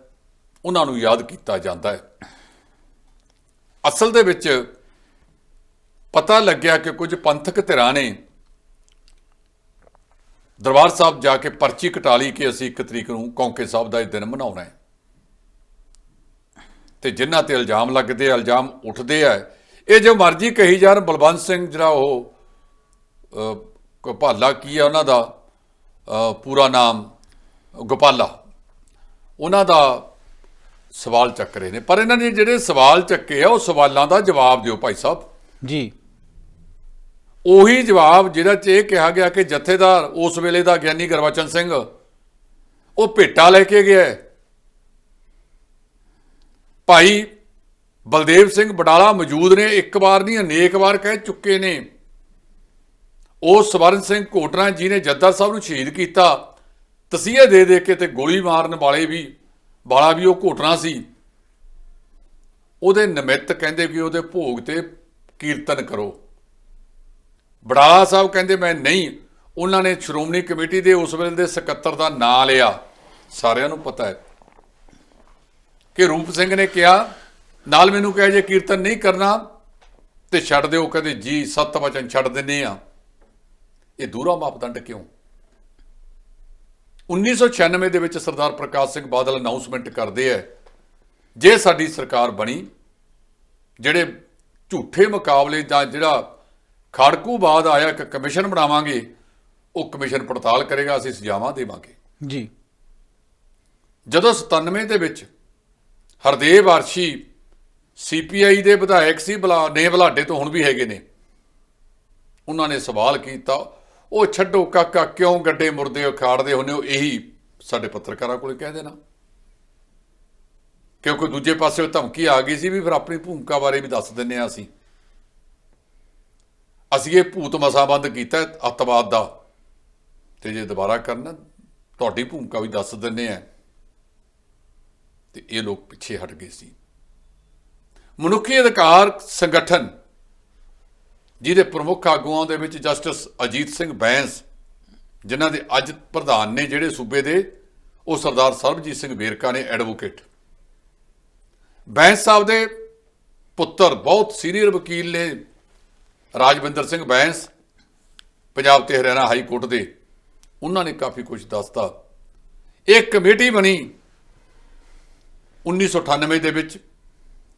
ਉਹਨਾਂ ਨੂੰ ਯਾਦ ਕੀਤਾ ਜਾਂਦਾ ਹੈ। ਅਸਲ ਦੇ ਵਿੱਚ ਪਤਾ ਲੱਗਿਆ ਕਿ ਕੁਝ ਪੰਥਕ ਧਿਰਾਂ ਨੇ ਦਰਬਾਰ ਸਾਹਿਬ ਜਾ ਕੇ ਪਰਚੀ ਕਟਾ ਲਈ ਕਿ ਅਸੀਂ 1 ਤਰੀਕ ਨੂੰ ਕੌਂਕੇ ਸਾਹਿਬ ਦਾ ਇਹ ਦਿਨ ਮਨਾਉਣਾ ਹੈ। ਤੇ ਜਿਨ੍ਹਾਂ ਤੇ ਇਲਜ਼ਾਮ ਲੱਗਦੇ ਆ ਇਲਜ਼ਾਮ ਉੱਠਦੇ ਆ ਇਹ ਜੋ ਮਰਜ਼ੀ ਕਹੀ ਜਾਣ ਬਲਵੰਤ ਸਿੰਘ ਜਿਹੜਾ ਉਹ ਅਹ, ਗੋਪਾਲਾ ਕੀ ਆ ਉਹਨਾਂ ਦਾ ਪੂਰਾ ਨਾਮ ਗੋਪਾਲਾ। ਉਹਨਾਂ ਦਾ ਸਵਾਲ ਚੱਕ ਰਹੇ ਨੇ। ਪਰ ਇਹਨਾਂ ਨੇ ਜਿਹੜੇ ਸਵਾਲ ਚੱਕੇ ਆ ਉਹ ਸਵਾਲਾਂ ਦਾ ਜਵਾਬ ਦਿਓ ਭਾਈ ਸਾਹਿਬ। ਜੀ। ਉਹੀ ਜਵਾਬ ਜਿਹੜਾ ਚ ਇਹ ਕਿਹਾ ਗਿਆ ਕਿ ਜਥੇਦਾਰ ਉਸ ਵੇਲੇ ਦਾ ਗਿਆਨੀ ਗੁਰਬਚਨ ਸਿੰਘ, ਉਹ ਭੇਟਾ ਲੈ ਕੇ ਗਿਆ ਭਾਈ ਬਲਦੇਵ ਸਿੰਘ ਬਡਾਲਾ ਮੌਜੂਦ ਨੇ, ਇੱਕ ਵਾਰ ਨਹੀਂ, ਅਨੇਕ ਵਾਰ ਕਹਿ ਚੁੱਕੇ ਨੇ। ਉਹ ਸਵਰਨ ਸਿੰਘ ਘੋਟਣਾ ਜੀ ਨੇ ਜੱਦਰ ਸਾਹਿਬ ਨੂੰ ਸ਼ਹੀਦ ਕੀਤਾ। ਤਸੀਹੇ ਦੇ ਦੇ ਕੇ ਤੇ ਗੋਲੀ ਮਾਰਨ ਵਾਲੇ ਵੀ, ਵਾਲਾ ਵੀ ਉਹ ਘੋਟਣਾ ਸੀ। ਉਹਦੇ ਨਿਮਿਤ ਕਹਿੰਦੇ ਕਿ ਉਹਦੇ ਭੋਗ ਤੇ ਕੀਰਤਨ ਕਰੋ। ਬੜਾਲਾ ਸਾਹਿਬ ਕਹਿੰਦੇ ਮੈਂ ਨਹੀਂ। ਉਹਨਾਂ ਨੇ ਸ਼੍ਰੋਮਣੀ ਕਮੇਟੀ ਦੇ ਉਸ ਵੇਲੇ ਦੇ ਸਕੱਤਰ ਦਾ ਨਾਂ ਲਿਆ। ਸਾਰਿਆਂ ਨੂੰ ਪਤਾ ਹੈ। ਕਿ ਰੂਪ ਸਿੰਘ ਨੇ ਕਿਹਾ, ਨਾਲ ਮੈਨੂੰ ਕਹੇ, ਜੇ ਕੀਰਤਨ ਨਹੀਂ ਕਰਨਾ, ਤੇ ਛੱਡ ਦਿਓ। ਕਹਿੰਦੇ, ਜੀ, ਸੱਤ ਵਚਨ ਛੱਡ ਦਿੰਨੇ ਆ। ਇਹ ਦੂਰਾ ਮਾਪਦੰਡ ਕਿਉਂ? 1996 ਦੇ ਵਿੱਚ ਸਰਦਾਰ ਪ੍ਰਕਾਸ਼ ਸਿੰਘ ਬਾਦਲ ਅਨਾਉਂਸਮੈਂਟ ਕਰਦੇ ਆ, ਜੇ ਸਾਡੀ ਸਰਕਾਰ ਬਣੀ, ਜਿਹੜੇ ਝੂਠੇ ਮੁਕਾਬਲੇ ਜਾਂ ਜਿਹੜਾ ਖੜਕੂ ਬਾਦ ਆਇਆ ਇੱਕ ਕਮਿਸ਼ਨ ਬਣਾਵਾਂਗੇ ਉਹ ਕਮਿਸ਼ਨ ਪੜਤਾਲ ਕਰੇਗਾ ਅਸੀਂ ਸਜ਼ਾਵਾਂ ਦੇਵਾਂਗੇ। ਜੀ। ਜਦੋਂ 97 ਦੇ ਵਿੱਚ ਹਰਦੇਵ ਅਰਸ਼ੀ ਸੀਪੀਆਈ ਦੇ ਵਿਧਾਇਕ ਸੀ ਬਲਾ ਨੇ ਬਲਾਡੇ ਤੋਂ ਹੁਣ ਵੀ ਹੈਗੇ ਨੇ। ਉਹਨਾਂ ਨੇ ਸਵਾਲ ਕੀਤਾ ਉਹ ਛੱਡੋ ਕਾਕਾ ਕਿਉਂ ਗੱਡੇ ਮੁਰਦੇ ਉਖਾੜਦੇ ਹੁੰਦੇ ਹੋ? ਇਹੀ ਸਾਡੇ ਪੱਤਰਕਾਰਾਂ ਕੋਲੇ ਕਹਿ ਦੇਣਾ। ਕਿਉਂਕਿ ਦੂਜੇ ਪਾਸੇ ਧਮਕੀ ਆ ਗਈ ਸੀ ਵੀ ਫਿਰ ਆਪਣੀ ਭੂਮਿਕਾ ਬਾਰੇ ਵੀ ਦੱਸ ਦਿੰਨੇ ਆ ਅਸੀਂ। ਅਸੀਂ ਇਹ ਭੂਤ ਮਸਾਬੰਦ ਕੀਤਾ ਹੈ ਅੱਤਵਾਦ ਦਾ। ਤੇ ਜੇ ਦੁਬਾਰਾ ਕਰਨਾ, ਤੁਹਾਡੀ ਭੂਮਿਕਾ ਵੀ ਦੱਸ ਦਿੰਨੇ ਆ। ਤੇ ਇਹ ਲੋਕ ਪਿੱਛੇ ਹਟ ਗਏ ਸੀ। ਮਨੁੱਖੀ ਅਧਿਕਾਰ ਸੰਗਠਨ, ਜਿਹਦੇ ਪ੍ਰਮੁੱਖ ਆਗੂਆਂ ਦੇ ਵਿੱਚ ਜਸਟਿਸ ਅਜੀਤ ਸਿੰਘ ਬੈਂਸ, ਜਿਨ੍ਹਾਂ ਦੇ ਅੱਜ ਪ੍ਰਧਾਨ ਨੇ ਜਿਹੜੇ ਸੂਬੇ ਦੇ, ਉਹ ਸਰਦਾਰ ਸਰਬਜੀਤ ਸਿੰਘ ਵੇਰਕਾ ਨੇ ਐਡਵੋਕੇਟ। ਬੈਂਸ ਸਾਹਿਬ ਦੇ ਪੁੱਤਰ ਬਹੁਤ ਸੀਨੀਅਰ ਵਕੀਲ ਨੇ ਰਾਜਵਿੰਦਰ ਸਿੰਘ ਬੈਂਸ ਪੰਜਾਬ ਤੇ ਹਰਿਆਣਾ ਹਾਈ ਕੋਰਟ ਦੇ ਉਹਨਾਂ ਨੇ ਕਾਫੀ ਕੁਝ ਦੱਸਤਾ। ਇੱਕ ਕਮੇਟੀ ਬਣੀ 1998 ਦੇ ਵਿੱਚ।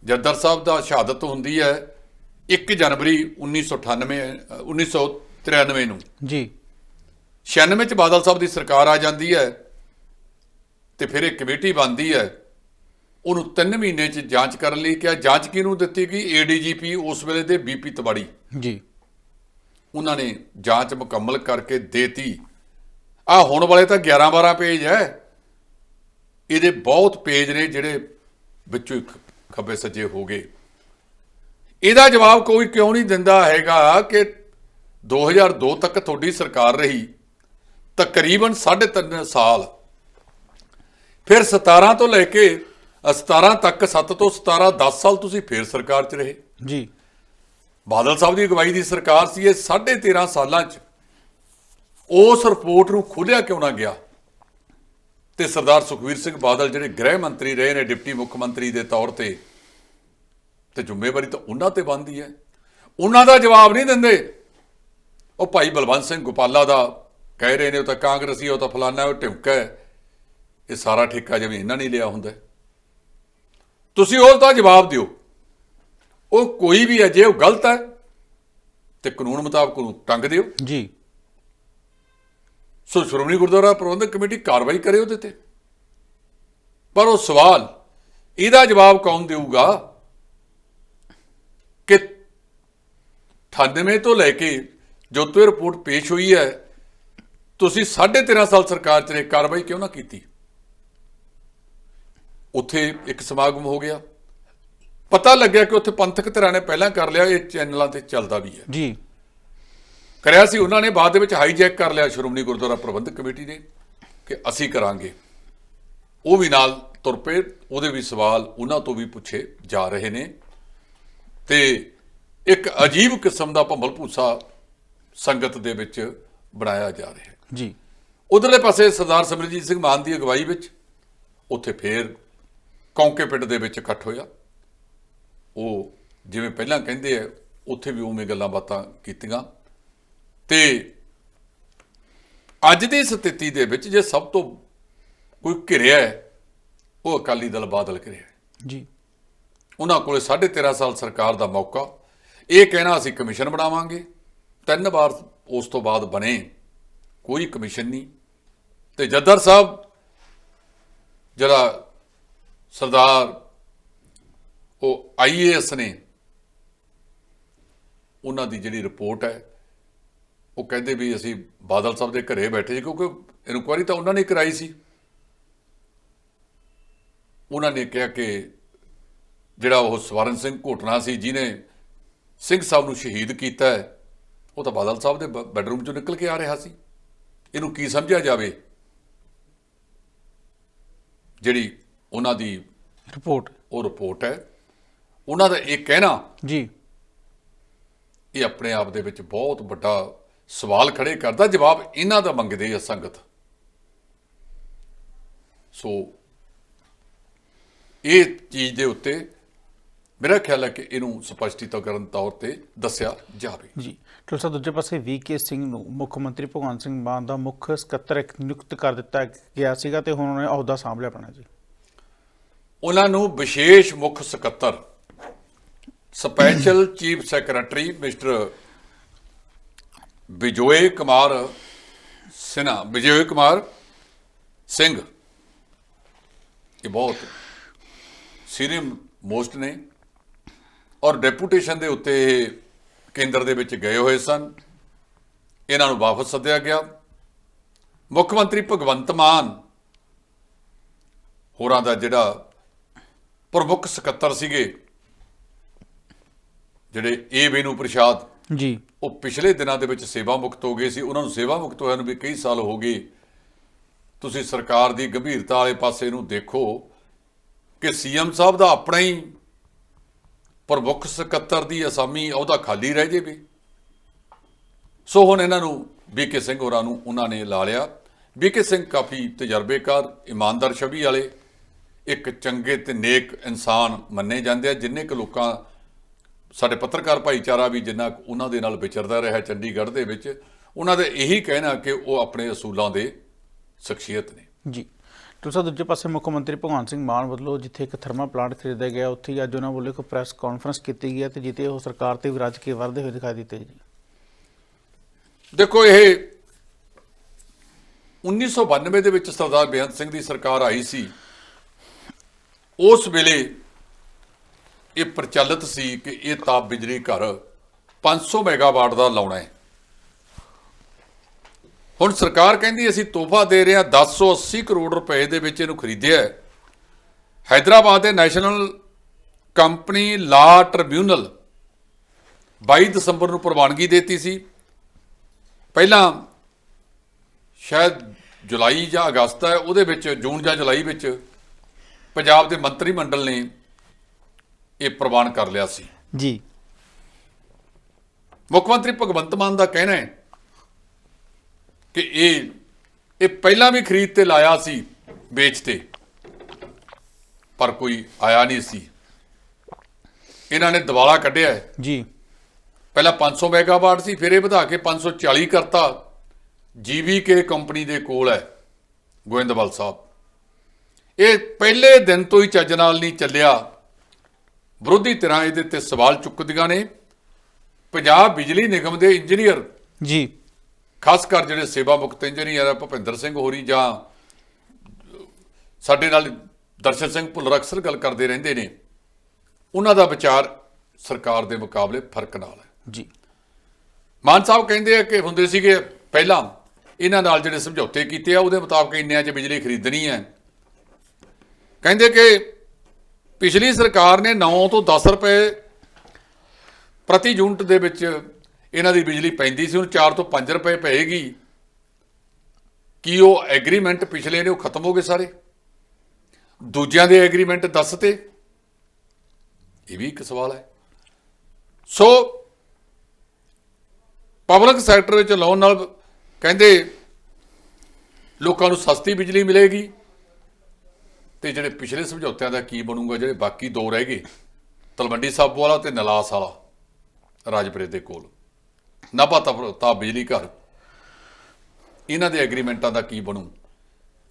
ਜੱਦਰ ਸਾਹਿਬ ਦਾ ਸ਼ਹਾਦਤ ਹੁੰਦੀ ਹੈ 1 ਜਨਵਰੀ 1998 ਅ, 1993 ਨੂੰ। ਜੀ। 96 ਚ ਬਾਦਲ ਸਾਹਿਬ ਦੀ ਸਰਕਾਰ ਆ ਜਾਂਦੀ ਹੈ ਤੇ ਫਿਰ ਇਹ ਕਮੇਟੀ ਬਣਦੀ ਹੈ। ਉਹਨੂੰ 3 ਮਹੀਨੇ ਚ ਜਾਂਚ ਕਰਨ ਲਈ ਕਿਹਾ। ਜਾਂਚ ਕਿਹਨੂੰ ਦਿੱਤੀ ਗਈ? ਏਡੀਜੀਪੀ ਉਸ ਵੇਲੇ ਦੇ ਬੀਪੀ ਤਵਾੜੀ। ਜੀ। ਉਹਨਾਂ ਨੇ ਜਾਂਚ ਮੁਕੰਮਲ ਕਰਕੇ ਦੇਤੀ। ਆ ਹੁਣ ਵਾਲੇ ਤਾਂ 11 12 ਪੇਜ ਹੈ। ਇਹਦੇ ਬਹੁਤ ਪੇਜ ਨੇ ਜਿਹੜੇ ਵਿੱਚੋਂ ਇੱਕ ਖੱਬੇ ਸੱਜੇ ਹੋ ਗਏ। ਇਹਦਾ ਜਵਾਬ ਕੋਈ ਕਿਉਂ ਨਹੀਂ ਦਿੰਦਾ ਹੈਗਾ ਕਿ 2002 ਤੱਕ ਤੁਹਾਡੀ ਸਰਕਾਰ ਰਹੀ। ਤਕਰੀਬਨ 3.5 ਸਾਲ। ਫਿਰ 17 ਤੋਂ ਲੈ ਕੇ 17 ਤੱਕ 7 ਤੋਂ 17 10 ਸਾਲ ਤੁਸੀਂ ਫੇਰ ਸਰਕਾਰ 'ਚ ਰਹੇ। ਜੀ। ਬਾਦਲ ਸਾਹਿਬ ਦੀ ਅਗਵਾਈ ਦੀ ਸਰਕਾਰ ਸੀ ਇਹ 13.5 ਸਾਲਾਂ 'ਚ। ਉਸ ਰਿਪੋਰਟ ਨੂੰ ਖੋਲਿਆ ਕਿਉਂ ਨਾ ਗਿਆ? ਤੇ ਸਰਦਾਰ ਸੁਖਵੀਰ ਸਿੰਘ ਬਾਦਲ ਜਿਹੜੇ ਗ੍ਰਹਿ ਮੰਤਰੀ ਰਹੇ ਨੇ ਡਿਪਟੀ ਮੁੱਖ ਮੰਤਰੀ ਦੇ ਤੌਰ ਤੇ ਤੇ ਜ਼ਿੰਮੇਵਾਰੀ ਤਾਂ ਉਹਨਾਂ ਤੇ ਬਣਦੀ ਹੈ। ਉਹਨਾਂ ਦਾ ਜਵਾਬ ਨਹੀਂ ਦਿੰਦੇ। ਉਹ ਭਾਈ ਬਲਵੰਤ ਸਿੰਘ ਗੋਪਾਲਾ ਦਾ ਕਹਿ ਰਹੇ ਨੇ ਉਹ ਤਾਂ ਕਾਂਗਰਸੀ ਉਹ ਤਾਂ ਫਲਾਨਾ ਉਹ ਢਿਮਕਾ ਹੈ। ਇਹ ਸਾਰਾ ਠੇਕਾ ਜਿਵੇਂ ਇਹਨਾਂ ਨੇ ਲਿਆ ਹੁੰਦਾ। ਤੁਸੀਂ ਉਹ ਤਾਂ ਜਵਾਬ ਦਿਓ। ਉਹ ਕੋਈ ਵੀ ਹੈ ਜੇ ਉਹ ਗਲਤ ਹੈ ਤੇ ਕਾਨੂੰਨ ਮੁਤਾਬਕ ਉਹਨੂੰ ਟੰਗ ਦਿਓ। ਜੀ। ਸੋ ਸ਼੍ਰੋਮਣੀ ਗੁਰਦੁਆਰਾ ਪ੍ਰਬੰਧਕ ਕਮੇਟੀ ਕਾਰਵਾਈ ਕਰੇ ਉਹਦੇ ਤੇ। ਪਰ ਉਹ ਸਵਾਲ ਇਹਦਾ ਜਵਾਬ ਕੌਣ ਦੇਊਗਾ ਕਿ 98 ਤੋਂ ਲੈ ਕੇ ਜੋ ਤੋਂ ਰਿਪੋਰਟ ਪੇਸ਼ ਹੋਈ ਹੈ ਤੁਸੀਂ 13.5 ਸਾਲ ਸਰਕਾਰ ਚ ਰਹੇ ਕਾਰਵਾਈ ਕਿਉਂ ਨਾ ਕੀਤੀ? ਉੱਥੇ ਇੱਕ ਸਮਾਗਮ ਹੋ ਗਿਆ। ਪਤਾ ਲੱਗਿਆ ਕਿ ਉੱਥੇ ਪੰਥਕ ਧਿਰਾਂ ਨੇ ਪਹਿਲਾਂ ਕਰ ਲਿਆ ਇਹ ਚੈਨਲਾਂ ਤੇ ਚੱਲਦਾ ਵੀ ਹੈ। ਜੀ। ਕਰਿਆ ਸੀ ਉਹਨਾਂ ਨੇ ਬਾਅਦ ਦੇ ਵਿੱਚ ਹਾਈਜੈਕ ਕਰ ਲਿਆ ਸ਼੍ਰੋਮਣੀ ਗੁਰਦੁਆਰਾ ਪ੍ਰਬੰਧਕ ਕਮੇਟੀ ਨੇ ਕਿ ਅਸੀਂ ਕਰਾਂਗੇ। ਉਹ ਵੀ ਨਾਲ ਤੁਰ ਪਏ ਉਹਦੇ ਵੀ ਸਵਾਲ ਉਹਨਾਂ ਤੋਂ ਵੀ ਪੁੱਛੇ ਜਾ ਰਹੇ ਨੇ। ਤੇ ਇੱਕ ਅਜੀਬ ਕਿਸਮ ਦਾ ਭੰਬਲ ਭੂਸਾ ਸੰਗਤ ਦੇ ਵਿੱਚ ਬਣਾਇਆ ਜਾ ਰਿਹਾ ਹੈ। ਜੀ। ਉਧਰਲੇ ਪਾਸੇ ਸਰਦਾਰ ਸਿਮਰਜੀਤ ਸਿੰਘ ਮਾਨ ਦੀ ਅਗਵਾਈ ਵਿੱਚ ਉੱਥੇ ਫੇਰ ਕੌਂਕੇ ਪਿੰਡ ਦੇ ਵਿੱਚ ਇਕੱਠ ਹੋਇਆ। ਉਹ ਜਿਵੇਂ ਪਹਿਲਾਂ ਕਹਿੰਦੇ ਆ ਉੱਥੇ ਵੀ ਉਵੇਂ ਗੱਲਾਂ ਬਾਤਾਂ ਕੀਤੀਆਂ। ਤੇ ਅੱਜ ਦੀ ਸਥਿਤੀ ਦੇ ਵਿੱਚ ਜੇ ਸਭ ਤੋਂ ਕੋਈ ਘਿਰਿਆ ਹੈ ਉਹ ਅਕਾਲੀ ਦਲ ਬਾਦਲ ਘਿਰਿਆ ਜੀ। ਉਹਨਾਂ ਕੋਲੇ 13.5 ਸਾਲ ਸਰਕਾਰ ਦਾ ਮੌਕਾ। ਇਹ ਕਹਿਣਾ ਅਸੀਂ ਕਮਿਸ਼ਨ ਬਣਾਵਾਂਗੇ। ਤਿੰਨ ਵਾਰ ਉਸ ਤੋਂ ਬਾਅਦ ਬਣੇ ਕੋਈ ਕਮਿਸ਼ਨ ਨਹੀਂ। ਤੇ ਜੱਦਰ ਸਾਹਿਬ ਜਿਹੜਾ ਸਰਦਾਰ, ਉਹ ਆਈਏਐਸ ਨੇ ਉਹਨਾਂ ਦੀ ਜਿਹੜੀ ਰਿਪੋਰਟ ਹੈ, ਉਹ ਕਹਿੰਦੇ ਵੀ ਅਸੀਂ ਬਾਦਲ ਸਾਹਿਬ ਦੇ ਘਰੇ ਬੈਠੇ ਸੀ, ਕਿਉਂਕਿ ਇਨਕੁਆਇਰੀ ਤਾਂ ਉਹਨਾਂ ਨੇ ਕਰਾਈ ਸੀ। ਉਹਨਾਂ ਨੇ ਕਿਹਾ ਕਿ ਜਿਹੜਾ ਉਹ ਸਵਰਨ ਸਿੰਘ ਘੋਟਣਾ ਸੀ ਜਿਨੇ ਸਿੰਘ ਸਾਹਿਬ ਨੂੰ ਸ਼ਹੀਦ ਕੀਤਾ ਹੈ, ਉਹ ਤਾਂ ਬਾਦਲ ਸਾਹਿਬ ਦੇ ਬ- ਬੈੱਡਰੂਮ ਚੋਂ ਨਿਕਲ ਕੇ ਆ ਰਿਹਾ ਸੀ। ਇਹਨੂੰ ਕੀ ਸਮਝਿਆ ਜਾਵੇ? ਜਿਹੜੀ ਉਹਨਾਂ ਦੀ ਰਿਪੋਰਟ। ਉਹ ਰਿਪੋਰਟ ਹੈ। ਉਹਨਾਂ ਦਾ ਇਹ ਕਹਿਣਾ ਜੀ। ਇਹ ਆਪਣੇ ਆਪ ਦੇ ਵਿੱਚ ਬਹੁਤ ਵੱਡਾ ਸਵਾਲ ਖੜੇ ਕਰਦਾ ਜਵਾਬ ਇਹਨਾਂ ਦਾ ਮੰਗਦੇ ਆ ਸੰਗਤ। ਸੋ ਇਹ ਚੀਜ਼ ਦੇ ਉੱਤੇ ਮੇਰਾ ਖਿਆਲ ਹੈ ਕਿ ਇਹਨੂੰ ਸਪਸ਼ਟੀਕਰਨ ਤੌਰ ਤੇ ਦੱਸਿਆ ਜਾਵੇ। ਜੀ। ਡਾਕਟਰ ਸਾਹਿਬ ਦੂਜੇ ਪਾਸੇ ਵੀਕੇ ਸਿੰਘ ਨੂੰ ਮੁੱਖ ਮੰਤਰੀ ਭਗਵੰਤ ਸਿੰਘ ਮਾਨ ਦਾ ਮੁੱਖ ਸਕੱਤਰ ਨਿਯੁਕਤ ਕਰ ਦਿੱਤਾ ਗਿਆ ਸੀਗਾ ਤੇ ਹੁਣ ਉਹਨੇ ਅਹੁਦਾ ਸਾਂਭ ਲਿਆ ਆਪਣਾ ਜੀ। ਉਹਨਾਂ ਨੂੰ ਵਿਸ਼ੇਸ਼ ਮੁੱਖ ਸਕੱਤਰ, special chief secretary mister Vijoy Kumar Sinha, Vijoy Kumar Singh. ਇਹ ਬਹੁਤ ਸੀਨੀਅਰ ਮੋਸਟ ਨੇ ਔਰ ਡੈਪੂਟੇਸ਼ਨ ਦੇ ਉੱਤੇ ਇਹ ਕੇਂਦਰ ਦੇ ਵਿੱਚ ਗਏ ਹੋਏ ਸਨ। ਇਹਨਾਂ ਨੂੰ ਵਾਪਸ ਸੱਦਿਆ ਗਿਆ। ਮੁੱਖ ਮੰਤਰੀ ਭਗਵੰਤ ਮਾਨ ਹੋਰਾਂ ਦਾ ਜਿਹੜਾ ਪ੍ਰਮੁੱਖ ਸਕੱਤਰ ਸੀਗੇ। ਜਿਹੜੇ ਏ ਵੇਨੂ ਪ੍ਰਸ਼ਾਦ ਜੀ। ਉਹ ਪਿਛਲੇ ਦਿਨਾਂ ਦੇ ਵਿੱਚ ਸੇਵਾ ਮੁਕਤ ਹੋ ਗਏ ਸੀ। ਉਹਨਾਂ ਨੂੰ ਸੇਵਾ ਮੁਕਤ ਹੋਇਆ ਨੂੰ ਵੀ ਕਈ ਸਾਲ ਹੋ ਗਏ। ਤੁਸੀਂ ਸਰਕਾਰ ਦੀ ਗੰਭੀਰਤਾ ਵਾਲੇ ਪਾਸੇ ਨੂੰ ਦੇਖੋ ਕਿ ਸੀਐਮ ਸਾਹਿਬ ਦਾ ਆਪਣਾ ਹੀ ਪ੍ਰਮੁੱਖ ਸਕੱਤਰ ਦੀ ਅਸਾਮੀ ਉਹਦਾ ਖਾਲੀ ਰਹਿ ਜਾਵੇ। ਸੋ ਹੁਣ ਇਹਨਾਂ ਨੂੰ ਬੀਕੇ ਸਿੰਘ ਹੋਰਾਂ ਨੂੰ ਉਹਨਾਂ ਨੇ ਲਾ ਲਿਆ। ਬੀਕੇ ਸਿੰਘ ਕਾਫੀ ਤਜਰਬੇਕਾਰ ਇਮਾਨਦਾਰ ਛਵੀ ਵਾਲੇ। ਇੱਕ ਚੰਗੇ ਤੇ ਨੇਕ ਇਨਸਾਨ ਮੰਨੇ ਜਾਂਦੇ ਆ ਜਿੰਨੇ ਕੁ ਲੋਕਾਂ ਸਾਡੇ ਪੱਤਰਕਾਰ ਭਾਈਚਾਰਾ ਵੀ ਜਿੰਨਾ ਉਹਨਾਂ ਦੇ ਨਾਲ ਵਿਚਰਦਾ ਰਿਹਾ ਚੰਡੀਗੜ੍ਹ ਦੇ ਵਿੱਚ ਉਹਨਾਂ ਦਾ ਇਹੀ ਕਹਿਣਾ ਕਿ ਉਹ ਆਪਣੇ ਅਸੂਲਾਂ ਦੇ ਸ਼ਖਸੀਅਤ ਨੇ। ਜੀ। ਸਾਹਿਬ ਦੂਜੇ ਪਾਸੇ ਮੁੱਖ ਮੰਤਰੀ ਭਗਵੰਤ ਸਿੰਘ ਮਾਨ ਵੱਲੋਂ ਜਿੱਥੇ ਇੱਕ ਥਰਮਲ ਪਲਾਂਟ ਖਰੀਦਿਆ ਗਿਆ ਉੱਥੇ ਹੀ ਅੱਜ ਉਹਨਾਂ ਵੱਲੋਂ ਇੱਕ ਪ੍ਰੈਸ ਕਾਨਫਰੰਸ ਕੀਤੀ ਗਈ ਹੈ ਤੇ ਜਿੱਤੇ ਉਹ ਸਰਕਾਰ ਤੇ ਵੀ ਰੱਜ ਕੇ ਵਰਦੇ ਹੋਏ ਦਿਖਾਈ ਦਿੱਤੇ ਜੀ। ਦੇਖੋ ਇਹ 1992 ਦੇ ਵਿੱਚ ਸਰਦਾਰ ਬੇਅੰਤ ਸਿੰਘ ਦੀ ਸਰਕਾਰ ਆਈ ਸੀ। ਉਸ ਵੇਲੇ ਇਹ ਪ੍ਰਚਲਿਤ ਸੀ ਕਿ ਇਹ ਤਾਂ ਬਿਜਲੀ ਘਰ 500 ਮੈਗਾਵਾਟ ਦਾ ਲਾਉਣਾ ਹੈ। ਹੁਣ ਸਰਕਾਰ ਕਹਿੰਦੀ ਅਸੀਂ ਤੋਹਫਾ ਦੇ ਰਹੇ ਹਾਂ 1080 ਕਰੋੜ ਰੁਪਏ ਦੇ ਵਿੱਚ ਇਹਨੂੰ ਖਰੀਦਿਆ ਹੈ। ਹైదరాబాద్ ਦੇ ਨੈਸ਼ਨਲ ਕੰਪਨੀ ਲਾ ਟ੍ਰਿਬਿਊਨਲ 22 ਦਸੰਬਰ ਨੂੰ ਪ੍ਰਵਾਨਗੀ ਦਿੱਤੀ ਸੀ। ਪਹਿਲਾਂ ਸ਼ਾਇਦ ਜੁਲਾਈ ਜਾਂ ਅਗਸਤ ਹੈ, ਉਹਦੇ ਵਿੱਚ, ਜੂਨ ਜਾਂ ਜੁਲਾਈ ਵਿੱਚ ਪੰਜਾਬ ਦੇ ਮੰਤਰੀ ਮੰਡਲ ਨੇ ਇਹ ਪ੍ਰਵਾਨ ਕਰ ਲਿਆ ਸੀ। ਜੀ। ਮੁੱਖ ਮੰਤਰੀ ਭਗਵੰਤ ਮਾਨ ਦਾ ਕਹਿਣਾ ਹੈ ਕਿ ਇਹ ਇਹ ਪਹਿਲਾਂ ਵੀ ਖਰੀਦ ਤੇ ਲਾਇਆ ਸੀ ਵੇਚ ਤੇ ਪਰ ਕੋਈ ਆਇਆ ਨਹੀਂ ਸੀ। ਇਹਨਾਂ ਨੇ ਦਿਵਾਲਾ ਕੱਢਿਆ ਹੈ। ਜੀ। ਪਹਿਲਾਂ 500 ਮੈਗਾਵਾਟ ਸੀ ਫਿਰ ਇਹ ਵਧਾ ਕੇ 540 ਕਰਤਾ। ਜੀਵੀਕੇ ਕੰਪਨੀ ਦੇ ਕੋਲ ਹੈ ਗੋਇੰਦਵਾਲ ਸਾਹਿਬ। ਇਹ ਪਹਿਲੇ ਦਿਨ ਤੋਂ ਹੀ ਚੱਜ ਨਾਲ ਨਹੀਂ ਚੱਲਿਆ। ਵਿਰੋਧੀ ਧਿਰਾਂ ਇਹਦੇ ਤੇ ਸਵਾਲ ਚੁੱਕਦੀਆਂ ਨੇ। ਪੰਜਾਬ ਬਿਜਲੀ ਨਿਗਮ ਦੇ ਇੰਜੀਨੀਅਰ ਜੀ। ਖਾਸ ਕਰ ਜਿਹੜੇ ਸੇਵਾ ਮੁਕਤ ਇੰਜੀਨੀਅਰ ਆ ਭੁਪਿੰਦਰ ਸਿੰਘ ਹੋਰੀ ਜਾਂ ਸਾਡੇ ਨਾਲ ਦਰਸ਼ਨ ਸਿੰਘ ਭੁੱਲਰ ਅਕਸਰ ਗੱਲ ਕਰਦੇ ਰਹਿੰਦੇ ਨੇ। ਉਹਨਾਂ ਦਾ ਵਿਚਾਰ ਸਰਕਾਰ ਦੇ ਮੁਕਾਬਲੇ ਫ਼ਰਕ ਨਾਲ ਹੈ। ਜੀ। ਮਾਨ ਸਾਹਿਬ ਕਹਿੰਦੇ ਆ ਕਿ ਹੁੰਦੇ ਸੀਗੇ ਪਹਿਲਾਂ ਇਹਨਾਂ ਨਾਲ ਜਿਹੜੇ ਸਮਝੌਤੇ ਕੀਤੇ ਆ ਉਹਦੇ ਮੁਤਾਬਕ ਇੰਨਿਆਂ 'ਚ ਬਿਜਲੀ ਖਰੀਦਣੀ ਹੈ। ਕਹਿੰਦੇ ਕਿ ਪਿਛਲੀ ਸਰਕਾਰ ਨੇ 9 ਤੋਂ 10 ਰੁਪਏ ਪ੍ਰਤੀ ਯੂਨਿਟ ਦੇ ਵਿੱਚ ਇਹਨਾਂ ਦੀ ਬਿਜਲੀ ਪੈਂਦੀ ਸੀ, ਹੁਣ 4 ਤੋਂ 5 ਰੁਪਏ ਪਏਗੀ। ਕੀ ਉਹ ਐਗਰੀਮੈਂਟ ਪਿਛਲੇ ਨੇ ਉਹ ਖਤਮ ਹੋ ਗਏ ਸਾਰੇ? ਦੂਜਿਆਂ ਦੇ ਐਗਰੀਮੈਂਟ ਦੱਸ ਤੇ। ਇਹ ਵੀ ਇੱਕ ਸਵਾਲ ਹੈ। ਸੋ, ਪਬਲਿਕ ਸੈਕਟਰ ਵਿੱਚ ਲਾਉਣ ਨਾਲ ਕਹਿੰਦੇ ਲੋਕਾਂ ਨੂੰ ਸਸਤੀ ਬਿਜਲੀ ਮਿਲੇਗੀ। ਤੇ ਜਿਹੜੇ ਪਿਛਲੇ ਸਮਝੌਤਿਆਂ ਦਾ ਕੀ ਬਣੂਗਾ, ਜਿਹੜੇ ਬਾਕੀ ਦੋ ਰਹਿ ਗਏ, ਤਲਵੰਡੀ ਸਾਬੋ ਵਾਲਾ ਤੇ ਨਲਾਸ ਵਾਲਾ, ਰਾਜਪੁਰੇ ਦੇ ਕੋਲ। ਨਾਭਾ ਤਪ ਤਾ ਬਿਜਲੀ ਘਰ। ਇਹਨਾਂ ਦੇ ਐਗਰੀਮੈਂਟਾਂ ਦਾ ਕੀ ਬਣੂ?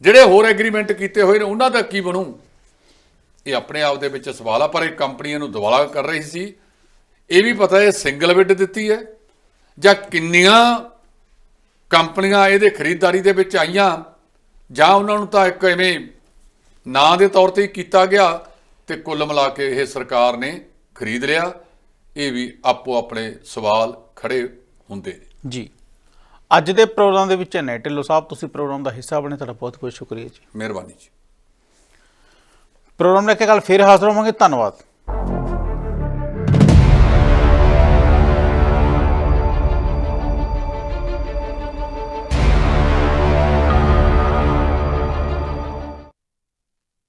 ਜਿਹੜੇ ਹੋਰ ਐਗਰੀਮੈਂਟ ਕੀਤੇ ਹੋਏ ਨੇ, ਉਹਨਾਂ ਦਾ ਕੀ ਬਣੂ? ਇਹ ਆਪਣੇ ਆਪ ਦੇ ਵਿੱਚ ਸਵਾਲ ਆ, ਪਰ ਇਹ ਕੰਪਨੀਆਂ ਨੂੰ ਦਿਵਾਲਾ ਕਰ ਰਹੀ ਸੀ। ਇਹ ਵੀ ਪਤਾ ਹੈ ਸਿੰਗਲ ਬਿੱਡ ਦਿੱਤੀ ਹੈ, ਜਾਂ ਕਿੰਨੀਆਂ ਕੰਪਨੀਆਂ ਇਹਦੇ ਖਰੀਦਦਾਰੀ ਦੇ ਵਿੱਚ ਆਈਆਂ, ਜਾਂ ਉਹਨਾਂ ਨੂੰ ਤਾਂ ਇੱਕ ਐਵੇਂ ਨਾਂ ਦੇ ਤੌਰ ਤੇ ਕੀਤਾ ਗਿਆ ਤੇ ਕੁੱਲ ਮਿਲਾ ਕੇ ਇਹ ਸਰਕਾਰ ਨੇ ਖਰੀਦ ਲਿਆ। ਇਹ ਵੀ ਆਪੋ ਆਪਣੇ ਸਵਾਲ ਖੜੇ ਹੁੰਦੇ ਨੇ। ਜੀ। ਅੱਜ ਦੇ ਪ੍ਰੋਗਰਾਮ ਦੇ ਵਿੱਚ ਨੇ ਢਿੱਲੋਂ ਸਾਹਿਬ ਤੁਸੀਂ ਪ੍ਰੋਗਰਾਮ ਦਾ ਹਿੱਸਾ ਬਣੇ ਤੁਹਾਡਾ ਬਹੁਤ ਬਹੁਤ ਸ਼ੁਕਰੀਆ ਜੀ। ਮਿਹਰਬਾਨੀ ਜੀ। ਪ੍ਰੋਗਰਾਮ ਲੈ ਕੇ ਕੱਲ ਫੇਰ ਹਾਜ਼ਰ ਹੋਵਾਂਗੇ। ਧੰਨਵਾਦ।